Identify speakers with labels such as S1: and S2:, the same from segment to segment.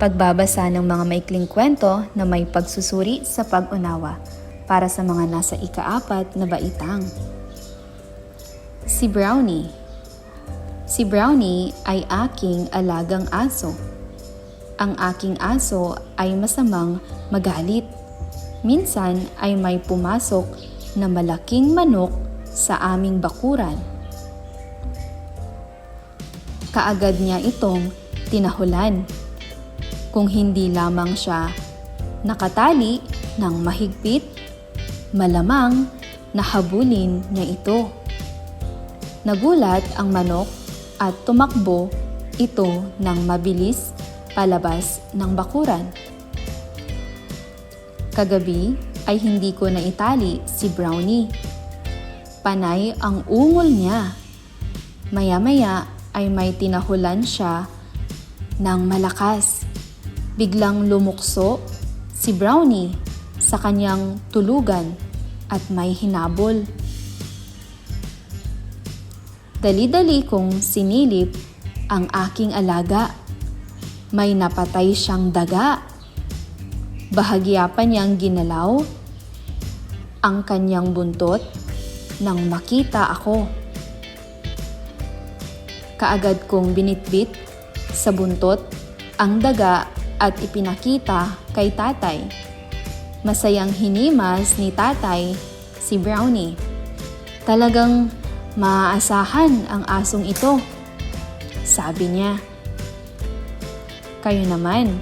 S1: Pagbabasa ng mga maikling kwento na may pagsusuri sa pag-unawa para sa mga nasa ikaapat na baitang. Si Brownie Si Brownie ay aking alagang aso. Ang aking aso ay masamang magalit. Minsan ay may pumasok na malaking manok sa aming bakuran. Kaagad niya itong tinahulan. Kung hindi lamang siya nakatali ng mahigpit, malamang nahabulin niya ito. Nagulat ang manok at tumakbo ito ng mabilis palabas ng bakuran. Kagabi ay hindi ko na itali si Brownie. Panay ang ungol niya. Maya-maya ay may tinahulan siya ng malakas. Biglang lumukso si Brownie sa kanyang tulugan at may hinabol. Dali-dali kong sinilip ang aking alaga. May napatay siyang daga. Bahagya pa niyang ginalaw ang kanyang buntot nang makita ako. Kaagad kong binitbit sa buntot ang daga at ipinakita kay tatay. Masayang hinimas ni tatay si Brownie. Talagang maaasahan ang asong ito, sabi niya. Kayo naman,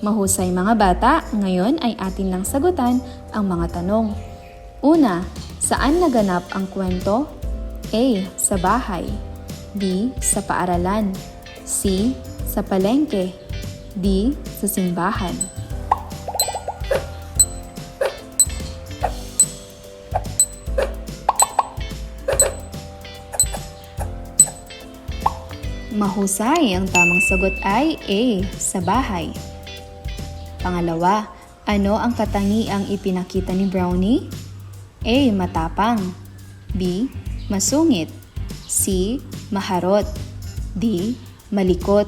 S1: Mahusay mga bata, ngayon ay atin lang sagutan ang mga tanong. Una, saan naganap ang kwento? A. Sa bahay B. Sa paaralan C. Sa palengke D. Sa simbahan Mahusay, ang tamang sagot ay A. Sa bahay. Pangalawa, ano ang katangiang ipinakita ni Brownie? A. Matapang B. Masungit C. Maharot D. Malikot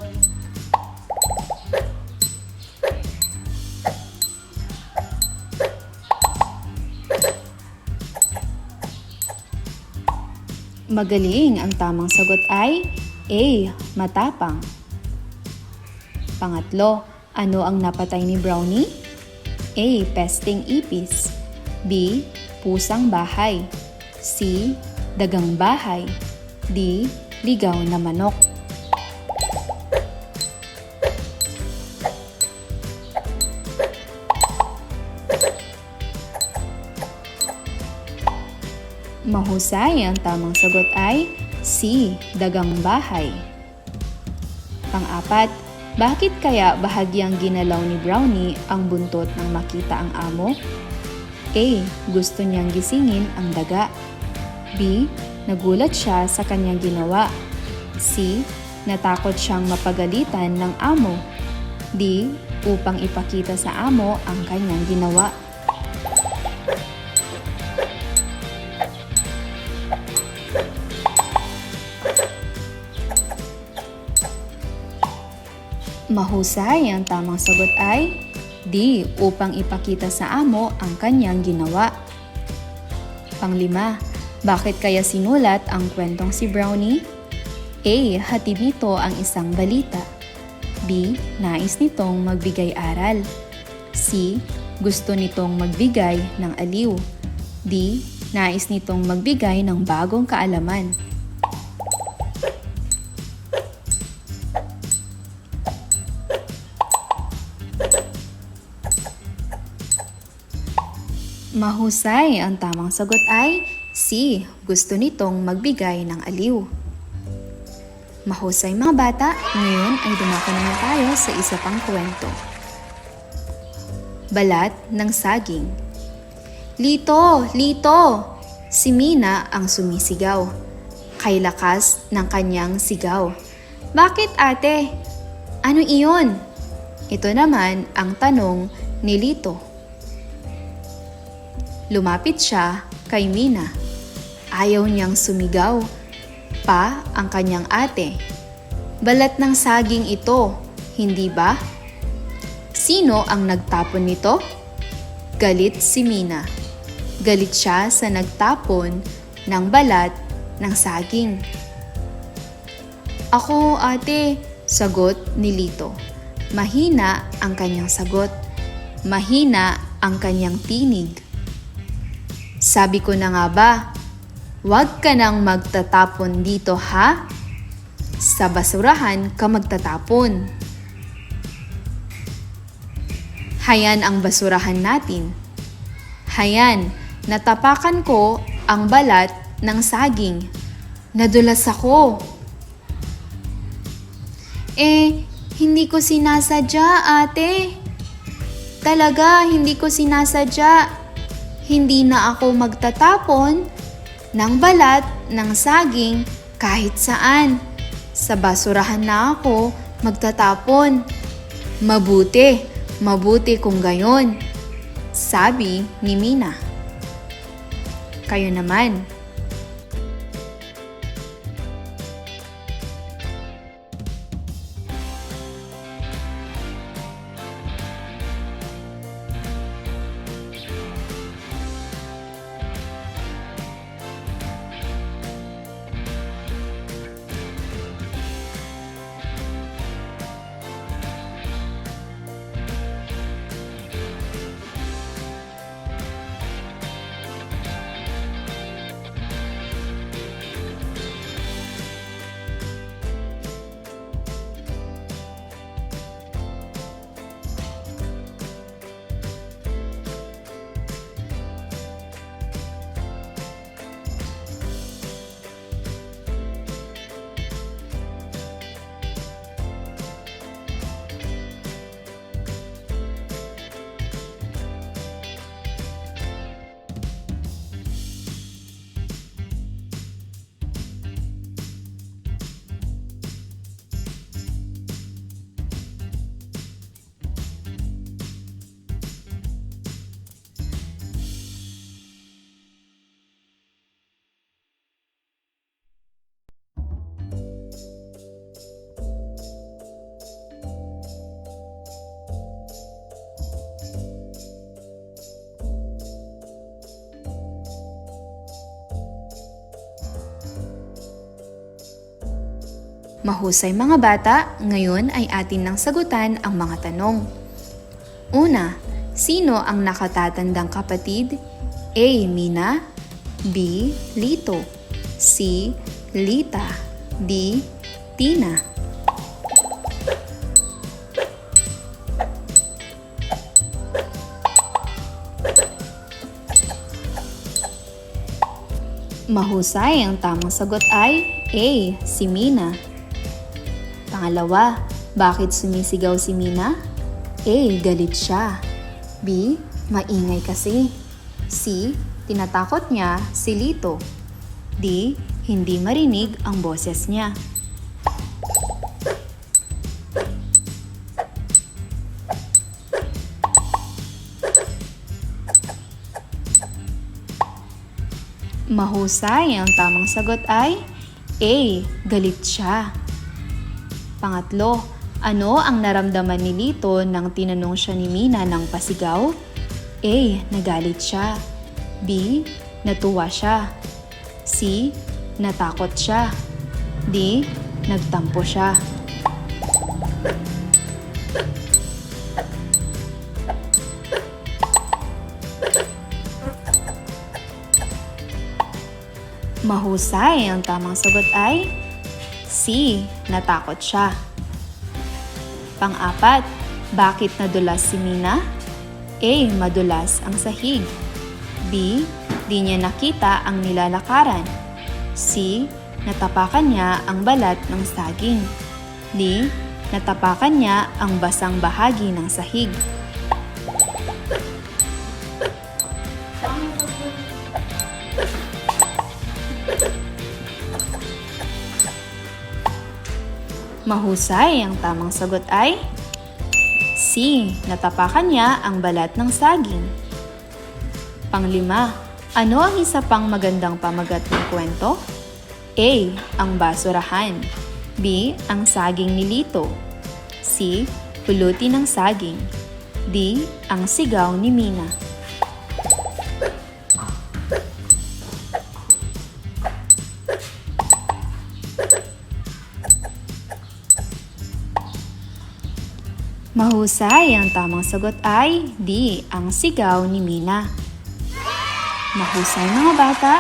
S1: Magaling, ang tamang sagot ay A. Matapang Pangatlo, ano ang napatay ni Brownie? A. Pesting ipis B. Pusang bahay C. Dagang bahay D. Ligaw na manok Mahusay, ang tamang sagot ay C. Dagang bahay. Pang-apat, bakit kaya bahagyang ginalaw ni Brownie ang buntot nang makita ang amo? A. Gusto niyang gisingin ang daga. B. nagulat siya sa kanyang ginawa. C. Natakot siyang mapagalitan ng amo. D. Upang ipakita sa amo ang kanyang ginawa. Mahusay ang tamang sagot ay D. Upang ipakita sa amo ang kanyang ginawa. Panglima, bakit kaya sinulat ang kwentong si Brownie? A. Hatid nito ang isang balita. B. Nais nitong magbigay aral. C. Gusto nitong magbigay ng aliw. D. Nais nitong magbigay ng bagong kaalaman. Mahusay, ang tamang sagot ay C. Gusto nitong magbigay ng aliw. Mahusay mga bata, ngayon ay dumako naman tayo sa isa pang kwento. Balat ng saging Lito! Lito! Si Mina ang sumisigaw. Kay lakas ng kanyang sigaw. Bakit ate? Ano iyon? Ito naman ang tanong ni Lito. Lumapit siya kay Mina. Ayaw niyang sumigaw. Pa ang kanyang ate. Balat ng saging ito, hindi ba? Sino ang nagtapon nito? Galit si Mina. Galit siya sa nagtapon ng balat ng saging. Ako, ate, sagot ni Lito. Mahina ang kanyang sagot. Mahina ang kanyang tinig. Sabi ko na nga ba, huwag ka nang magtatapon dito ha? Sa basurahan ka magtatapon. Hayan ang basurahan natin. Hayan, natapakan ko ang balat ng saging. Nadulas ako. Eh, hindi ko sinasadya, ate. Talaga, hindi ko sinasadya. Hindi na ako magtatapon ng balat ng saging kahit saan. Sa basurahan na ako magtatapon. Mabuti, mabuti kung gayon. Sabi ni Mina. Kayo naman, Mahusay mga bata, ngayon ay atin nang sagutan ang mga tanong. Una, sino ang nakatatandang kapatid? A. Mina B. Lito C. Lita D. Tina Mahusay, ang tamang sagot ay A. Si Mina Pangalawa, bakit sumisigaw si Mina? A. Galit siya. B. Maingay kasi. C. Tinatakot niya si Lito. D. hindi marinig ang boses niya. Mahusay ang tamang sagot ay A. Galit siya. Pangatlo, ano ang naramdaman ni Lito nang tinanong siya ni Mina ng pasigaw? A. Nagalit siya. B. Natuwa siya. C. Natakot siya. D. Nagtampo siya. Mahusay ang tamang sagot ay C. Natakot siya. Pang-apat, bakit nadulas si Mina? A. Madulas ang sahig. B. Di niya nakita ang nilalakaran. C. Natapakan niya ang balat ng saging. D. Natapakan niya ang basang bahagi ng sahig. Mahusay ang tamang sagot ay C. Natapakan niya ang balat ng saging. Panglima, ano ang isa pang magandang pamagat ng kwento? A. Ang basurahan. B. Ang saging ni Lito. C. Puluti ng saging. D. Ang sigaw ni Mina. Mahusay ang tamang sagot ay D. Ang sigaw ni Mina. Mahusay mga bata,